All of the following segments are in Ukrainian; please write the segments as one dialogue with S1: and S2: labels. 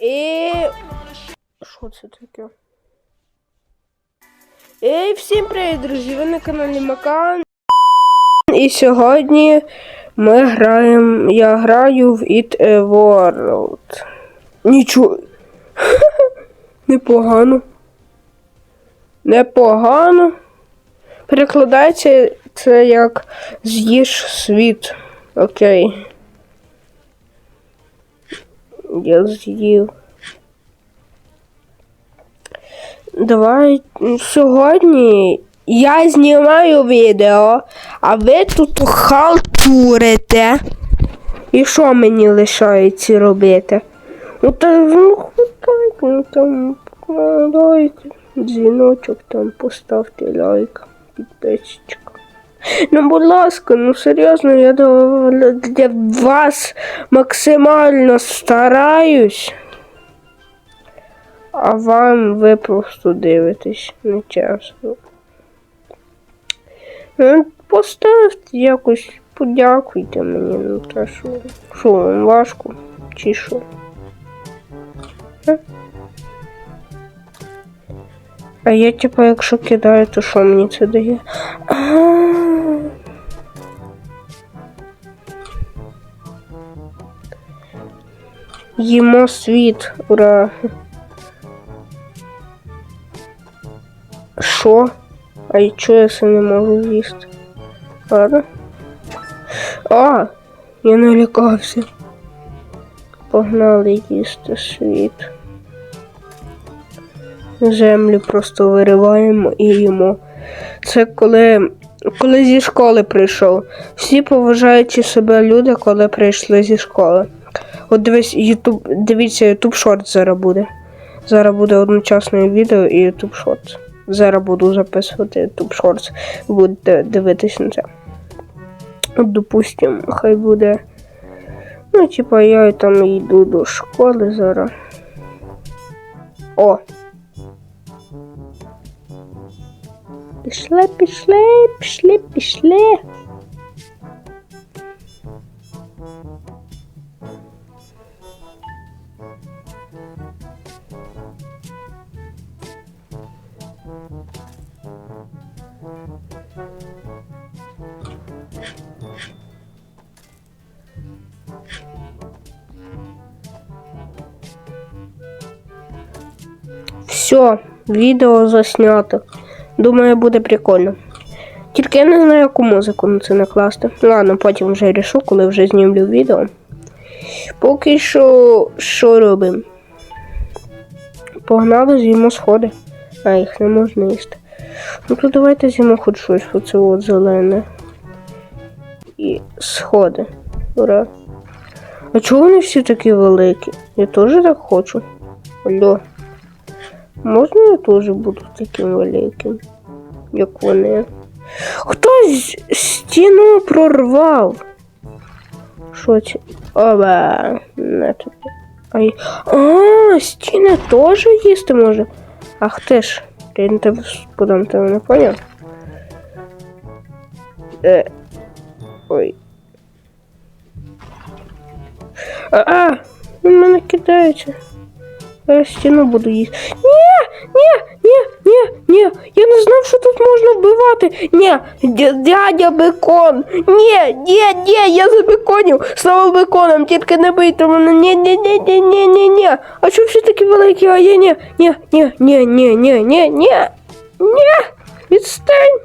S1: І. Що це таке? Ей, всім привіт, друзі! Ви на каналі Макан. І сьогодні ми граємо. Я граю в It a World. Нічого. Непогано. Непогано. Перекладається це як з'їж світ. Окей. Я з'їв. Давай сьогодні я знімаю відео, а ви тут халтурите. І що мені лишається робити? Ну та ну так, ну там лайк, дзвіночок там поставте лайк, підписочка. Ну, будь ласка, ну серйозно, я для вас максимально стараюсь. А вам ви просто дивитесь нечесно. Ну, поставте якось, подякуйте мені, ну та що. Що вам важко? Чи що? Е? А я типа, якщо кидаю, то що мені це дає? А. Їмо світ, ура! Що? А і чого я це не можу їсти? Ладно. А, я налякався. Погнали їсти світ. Землю просто вириваємо і їмо. Це коли, коли зі школи прийшов. Всі поважаючи себе люди, коли прийшли зі школи. От дивись, Ютуб, дивіться, Ютуб Шорт зараз буде. Зараз буде одночасне відео і Ютуб Шорт. Зараз буду записувати YouTube Shorts. Будете дивитись на це. От, допустим, хай буде. Ну, типа, я там йду до школи зараз. О! Пішли, пішли, пішли, пішли. Все, відео заснято. Думаю, буде прикольно. Тільки я не знаю, яку музику на це накласти. Ладно, потім вже рішу, коли вже знімлю відео. Поки що що робимо? Погнали, з'їмо сходи. А їх не можна їсти. Ну то давайте з'їмо хоч щось, оце от зелене. І сходи. Ура. А чого вони всі такі великі? Я теж так хочу. Алло. Можна я теж буду таким великим, як вони? Хтось стіну прорвав. Що це? Оба. Не тобі. Ай. А, стіни теж їсти може. Ах ти ж. Я не тебе подам тебе не поняв. Е. Ой. А, а, мене кидається. Я стіну буду їсти. Ні. Я не знав, що тут можна вбивати. Ні, дядя бекон. Ні, ні, ні, я забеконів. Слава беконам, тільки не бийте мене. Ні, ні, ні, ні, ні, ні, ні. А що всі такі великі? А я ні, ні, ні, ні, ні, ні, ні, ні. Ні, відстань.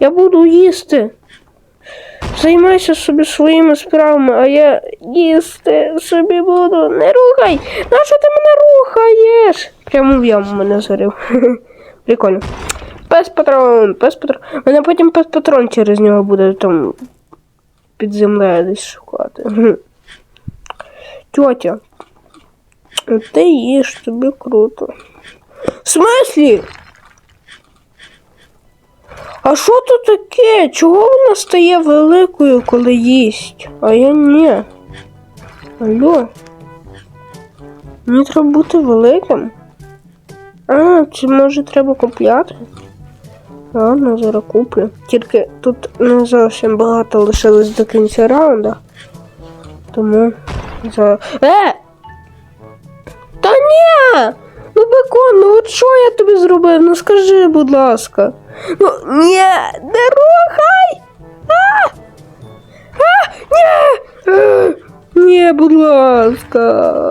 S1: Я буду їсти. Займайся собі своїми справами, а я їсти собі буду. Не рухай! Нащо ти мене рухаєш? Прямо в яму мене зарив. Прикольно. Пес патрон, пес патрон. Мене потім пес патрон через нього буде там під землею десь шукати. Тьотя. Ти їш, тобі круто. В смислі? А що тут таке? Чого вона стає великою, коли їсть? А я ні. Алло. Мені треба бути великим. А, чи може треба купляти? Ладно, зараз куплю. Тільки тут не зовсім багато лишилось до кінця раунда. Тому за. Е! от що я тобі зробив? Ну скажи, будь ласка. Ну, ні, не рухай! А! А! Ні! Е, Ні, будь ласка.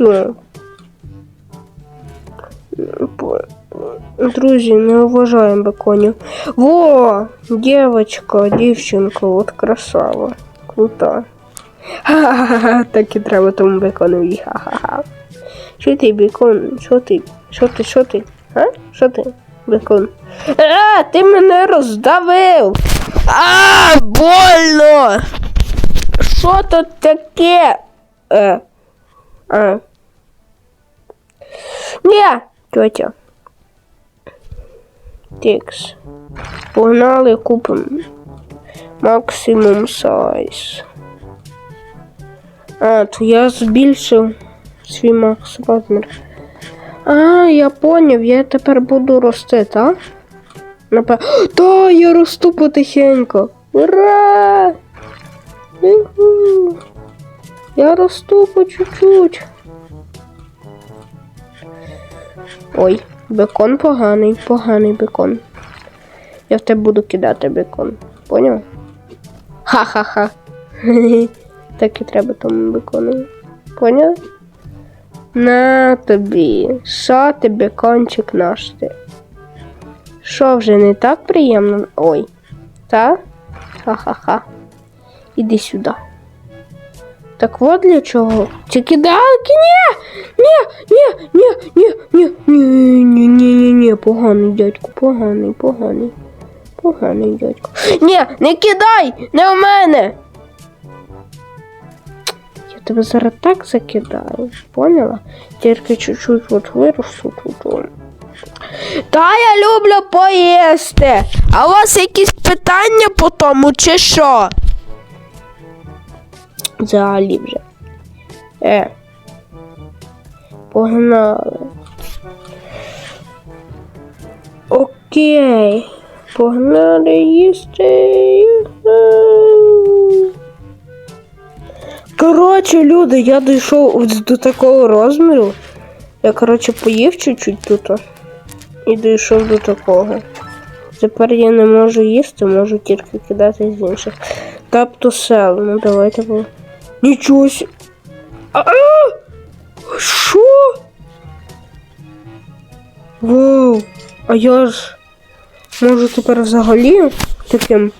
S1: Все. Друзі, не вважаємо беконів. Во! Дівочка, дівчинка, от красава. Крута. Ха-ха-ха, так і треба тому беконові. Ха-ха-ха. Що ти, бекон? Що ти? Що ти, що ти? А? Що ти, бекон? А, ти мене роздавив! А, больно! Що тут таке? Е. А. Ні, тетя. Текс. Погнали, купимо. Максимум сайз. А, то я збільшив свій макс розмір. А, я поняв, я тепер буду рости, так? Напев... Та, я росту потихеньку. Ура! Я росту по чуть-чуть. Ой, бекон поганий, поганий бекон. Я в тебе буду кидати бекон. Поняв? Ха-ха-ха. Так і треба тому бекону. Поняв? На тобі. Що ти бекончик наш ти? Що вже не так приємно? Ой. Та? Ха-ха-ха. Іди сюди. Так от для чого? Ці кидалки? Ні! Ні, ні, ні, ні, ні, ні, ні, ні, ні, ні, поганий дядько, поганий, поганий. Поганий дядько. Ні, не кидай! Не в мене! Я тебе зараз так закидаю, поняла? Тільки чуть-чуть от виросту тут. Та я люблю поїсти. А у вас якісь питання по тому, чи що? Взагалі вже. Е. Погнали. Окей. Погнали їсти. Коротше, люди, я дійшов до такого розміру. Я, коротше, поїв чуть-чуть тут. І дійшов до такого. Тепер я не можу їсти, можу тільки кидати з інших. Тобто сел. Ну давайте. Нічого сі. А! Що? Вау! А я ж можу тепер взагалі таким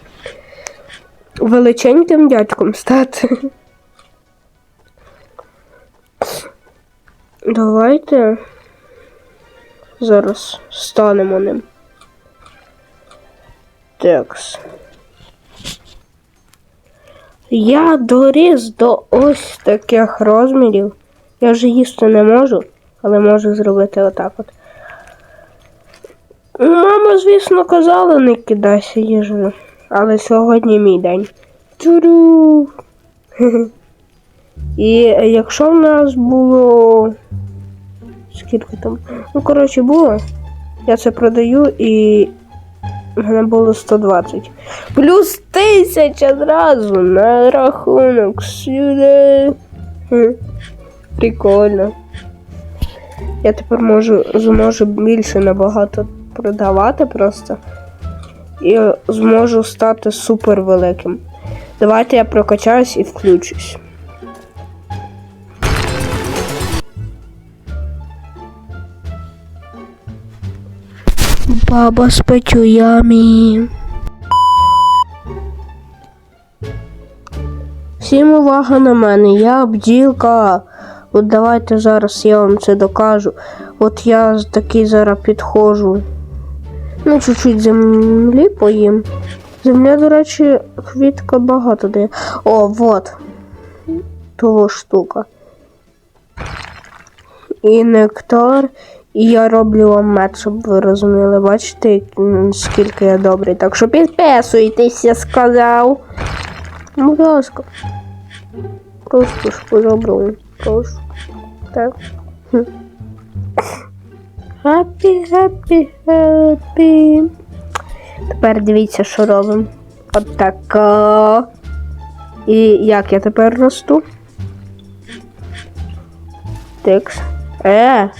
S1: величеньким дядьком стати. Давайте зараз станемо ним. Текс. Я доріс до ось таких розмірів. Я вже їсти не можу, але можу зробити отак от. Мама, звісно, казала, не кидайся їжею. Але сьогодні мій день. Тюрю. І якщо в нас було. Скільки там? Ну, коротше, було. Я це продаю і мене було 120. Плюс 1000 зразу на рахунок сюди. Прикольно. Я тепер можу зможу більше набагато продавати просто. І зможу стати супер великим. Давайте я прокачаюсь і включусь. Баба у ямі. Всім увага на мене, я бджілка. От давайте зараз я вам це докажу. От я такий зараз підходжу. Ну, чуть-чуть землі поїм. Земля, до речі, квітка багато дає. О, вот. Того штука. І нектар. І я роблю вам мед, щоб ви розуміли. Бачите, скільки я добрий. Так що підписуйтесь, я сказав. Будь ласка. Просто ж по-доброму. Так. Хаппі, хаппі, хаппі. Тепер дивіться, що робимо. Отако. І як я тепер росту? Текс. Е.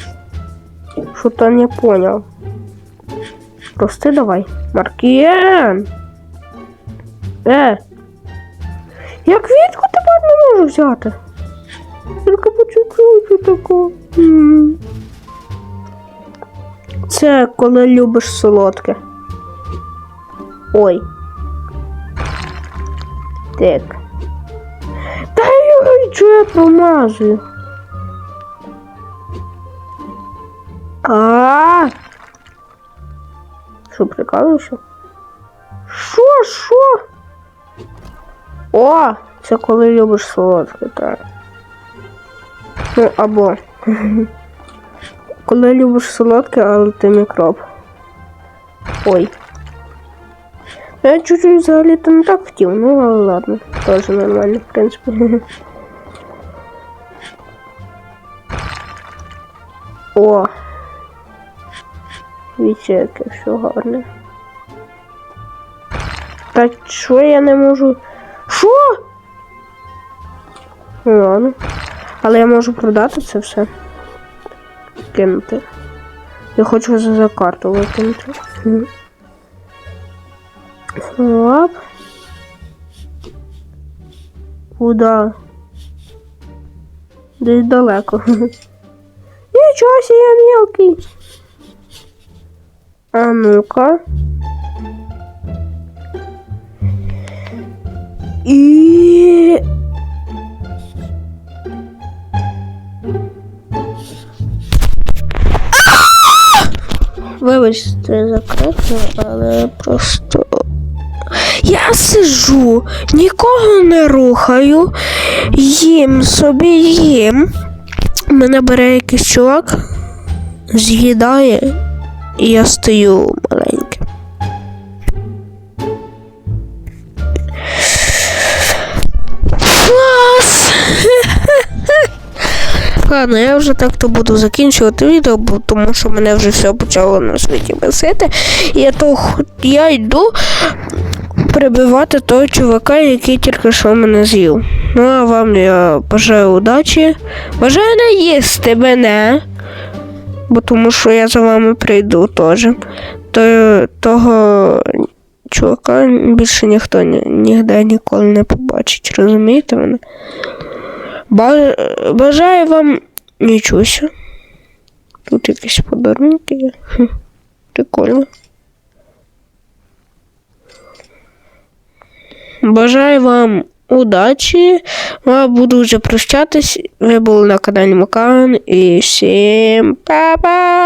S1: Что-то не понял. Прости давай. Маркієн. Е. Я квітку тепер не можу взяти. Тільки по чуть-чуть таку. Це коли любиш солодке. Ой. Так. Та й що я промазую? А. Що прикалуєшся? Що, що? О, це коли любиш солодке, так. Ну, або. Коли любиш солодке, але ти мікроб. Ой. Я чуть-чуть взагалі-то не так хотів, ну але ладно. Теж нормально, в принципі. О! Віче, яке все гарне. Та що я не можу? Що? Ну ладно. Але я можу продати це все. Кинути. Я хочу за, за карту викинути. Оп. Куда? Десь далеко. Нічого себе, я мелкий. А ну-ка. І... Вибачте, закрито, але просто. Я сижу, нікого не рухаю, їм собі їм. Мене бере якийсь чувак, з'їдає, і я стою маленьким. Клас! Ладно, я вже так-то буду закінчувати відео, бо тому що мене вже все почало на світі бесити. І я, то, я йду прибивати того чувака, який тільки що мене з'їв. Ну а вам я бажаю удачі. Бажаю не їсти мене. Бо тому що я за вами прийду теж. То, того чувака більше ніхто ні, ніде ніколи не побачить. Розумієте мене? Ба- Бажаю вам нічуся. Тут якісь подарунки. Хм, Прикольно. Бажаю вам удачі. Я буду вже прощатись. Ви були на каналі Макан і всім па-па!